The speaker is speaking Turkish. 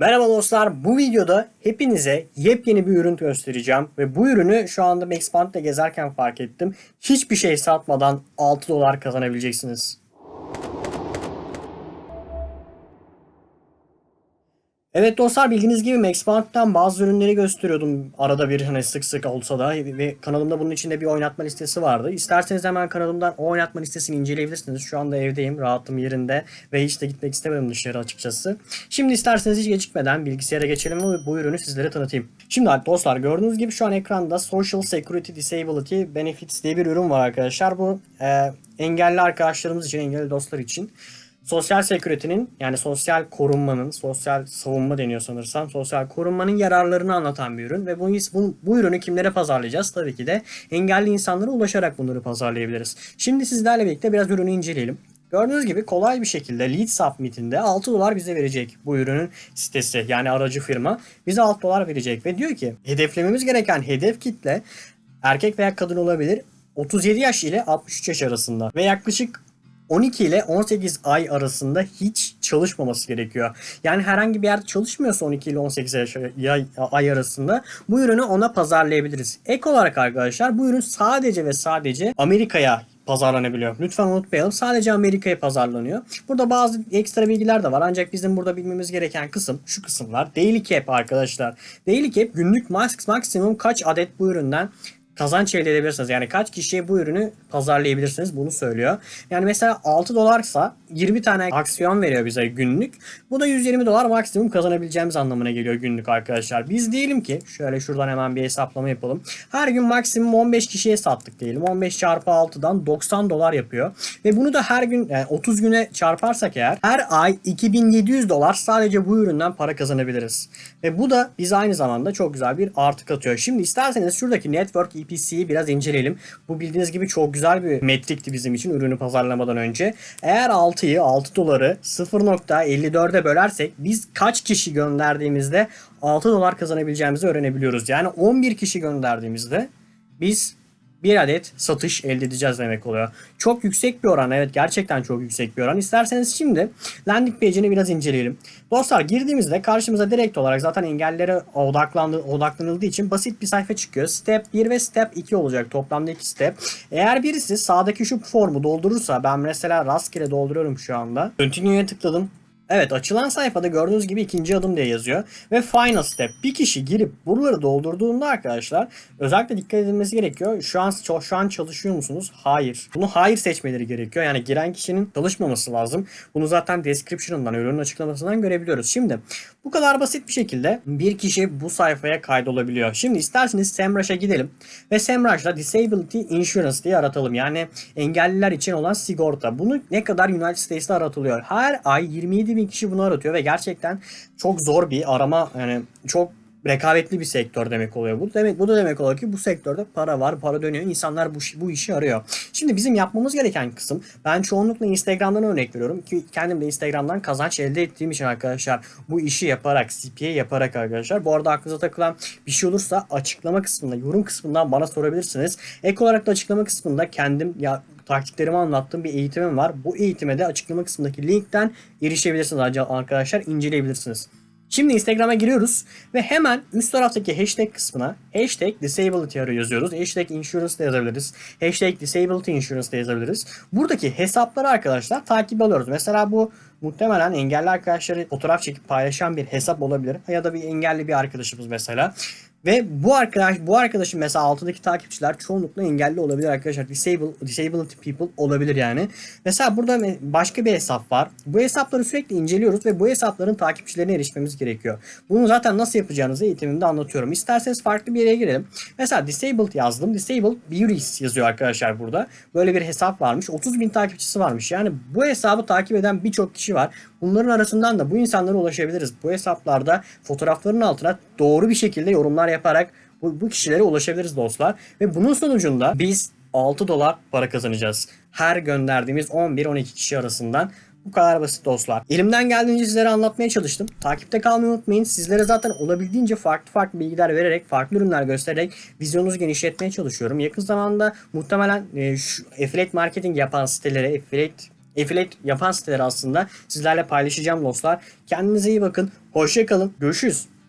Merhaba dostlar. Bu videoda hepinize yepyeni bir ürün göstereceğim. Ve bu ürünü şu anda Maxpant'te gezerken fark ettim. Hiçbir şey satmadan 6 dolar kazanabileceksiniz. Evet dostlar bildiğiniz gibi Maxpant'tan bazı ürünleri gösteriyordum arada bir hani sık sık olsa da ve kanalımda bunun içinde bir oynatma listesi vardı. İsterseniz hemen kanalımdan o oynatma listesini inceleyebilirsiniz. Şu anda evdeyim, rahatım yerinde ve hiç de gitmek istemedim dışarı açıkçası. Şimdi isterseniz hiç gecikmeden bilgisayara geçelim ve bu ürünü sizlere tanıtayım. Şimdi dostlar gördüğünüz gibi şu an ekranda Social Security Disability Benefits diye bir ürün var arkadaşlar. Bu e, engelli arkadaşlarımız için, engelli dostlar için sosyal security'nin yani sosyal korunmanın, sosyal savunma deniyor sanırsam, sosyal korunmanın yararlarını anlatan bir ürün ve bu, bu, bu ürünü kimlere pazarlayacağız? Tabii ki de engelli insanlara ulaşarak bunları pazarlayabiliriz. Şimdi sizlerle birlikte biraz ürünü inceleyelim. Gördüğünüz gibi kolay bir şekilde lead submit'inde 6 dolar bize verecek bu ürünün sitesi yani aracı firma bize 6 dolar verecek ve diyor ki hedeflememiz gereken hedef kitle erkek veya kadın olabilir 37 yaş ile 63 yaş arasında ve yaklaşık 12 ile 18 ay arasında hiç çalışmaması gerekiyor. Yani herhangi bir yerde çalışmıyorsa 12 ile 18 ay, arasında bu ürünü ona pazarlayabiliriz. Ek olarak arkadaşlar bu ürün sadece ve sadece Amerika'ya pazarlanabiliyor. Lütfen unutmayalım. Sadece Amerika'ya pazarlanıyor. Burada bazı ekstra bilgiler de var. Ancak bizim burada bilmemiz gereken kısım şu kısımlar. Daily Cap arkadaşlar. Daily Cap günlük maksimum kaç adet bu üründen kazanç elde edebilirsiniz. Yani kaç kişiye bu ürünü pazarlayabilirsiniz bunu söylüyor. Yani mesela 6 dolarsa 20 tane aksiyon veriyor bize günlük. Bu da 120 dolar maksimum kazanabileceğimiz anlamına geliyor günlük arkadaşlar. Biz diyelim ki şöyle şuradan hemen bir hesaplama yapalım. Her gün maksimum 15 kişiye sattık diyelim. 15 çarpı 6'dan 90 dolar yapıyor. Ve bunu da her gün yani 30 güne çarparsak eğer her ay 2700 dolar sadece bu üründen para kazanabiliriz. Ve bu da bize aynı zamanda çok güzel bir artı katıyor. Şimdi isterseniz şuradaki network EPC'yi biraz inceleyelim. Bu bildiğiniz gibi çok güzel bir metrikti bizim için ürünü pazarlamadan önce. Eğer 6'yı 6 doları 0.54'e bölersek biz kaç kişi gönderdiğimizde 6 dolar kazanabileceğimizi öğrenebiliyoruz. Yani 11 kişi gönderdiğimizde biz bir adet satış elde edeceğiz demek oluyor. Çok yüksek bir oran. Evet gerçekten çok yüksek bir oran. İsterseniz şimdi landing page'ini biraz inceleyelim. Dostlar girdiğimizde karşımıza direkt olarak zaten engellere odaklandı, odaklanıldığı için basit bir sayfa çıkıyor. Step 1 ve Step 2 olacak. Toplamda 2 step. Eğer birisi sağdaki şu formu doldurursa ben mesela rastgele dolduruyorum şu anda. Continue'ye tıkladım. Evet açılan sayfada gördüğünüz gibi ikinci adım diye yazıyor. Ve final step. Bir kişi girip buraları doldurduğunda arkadaşlar özellikle dikkat edilmesi gerekiyor. Şu an şu an çalışıyor musunuz? Hayır. Bunu hayır seçmeleri gerekiyor. Yani giren kişinin çalışmaması lazım. Bunu zaten description'ından, ürünün açıklamasından görebiliyoruz. Şimdi bu kadar basit bir şekilde bir kişi bu sayfaya kaydolabiliyor. Şimdi isterseniz SEMrush'a gidelim ve SEMrush'da Disability Insurance diye aratalım. Yani engelliler için olan sigorta. Bunu ne kadar United States'te aratılıyor? Her ay 27 bin kişi bunu aratıyor ve gerçekten çok zor bir arama yani çok rekabetli bir sektör demek oluyor. Bu demek bu da demek oluyor ki bu sektörde para var, para dönüyor. İnsanlar bu bu işi arıyor. Şimdi bizim yapmamız gereken kısım ben çoğunlukla Instagram'dan örnek veriyorum ki kendim de Instagram'dan kazanç elde ettiğim için arkadaşlar bu işi yaparak, CPA yaparak arkadaşlar. Bu arada aklınıza takılan bir şey olursa açıklama kısmında, yorum kısmından bana sorabilirsiniz. Ek olarak da açıklama kısmında kendim ya taktiklerimi anlattığım bir eğitimim var. Bu eğitime de açıklama kısmındaki linkten erişebilirsiniz arkadaşlar, inceleyebilirsiniz. Şimdi Instagram'a giriyoruz ve hemen üst taraftaki hashtag kısmına hashtag disability yazıyoruz. Hashtag insurance da yazabiliriz. Hashtag disability insurance da yazabiliriz. Buradaki hesapları arkadaşlar takip alıyoruz. Mesela bu muhtemelen engelli arkadaşları fotoğraf çekip paylaşan bir hesap olabilir. Ya da bir engelli bir arkadaşımız mesela. Ve bu arkadaş bu arkadaşın mesela altındaki takipçiler çoğunlukla engelli olabilir arkadaşlar. Disable, disabled people olabilir yani. Mesela burada başka bir hesap var. Bu hesapları sürekli inceliyoruz ve bu hesapların takipçilerine erişmemiz gerekiyor. Bunu zaten nasıl yapacağınızı eğitimimde anlatıyorum. İsterseniz farklı bir yere girelim. Mesela disabled yazdım. Disabled beauties yazıyor arkadaşlar burada. Böyle bir hesap varmış. 30 bin takipçisi varmış. Yani bu hesabı takip eden birçok kişi var. Bunların arasından da bu insanlara ulaşabiliriz. Bu hesaplarda fotoğrafların altına doğru bir şekilde yorumlar yaparak bu, bu kişilere ulaşabiliriz dostlar. Ve bunun sonucunda biz 6 dolar para kazanacağız. Her gönderdiğimiz 11-12 kişi arasından bu kadar basit dostlar. Elimden geldiğince sizlere anlatmaya çalıştım. Takipte kalmayı unutmayın. Sizlere zaten olabildiğince farklı farklı bilgiler vererek, farklı ürünler göstererek vizyonunuzu genişletmeye çalışıyorum. Yakın zamanda muhtemelen e, şu affiliate marketing yapan sitelere, affiliate affiliate yapan siteleri aslında sizlerle paylaşacağım dostlar. Kendinize iyi bakın. Hoşça kalın. Görüşürüz.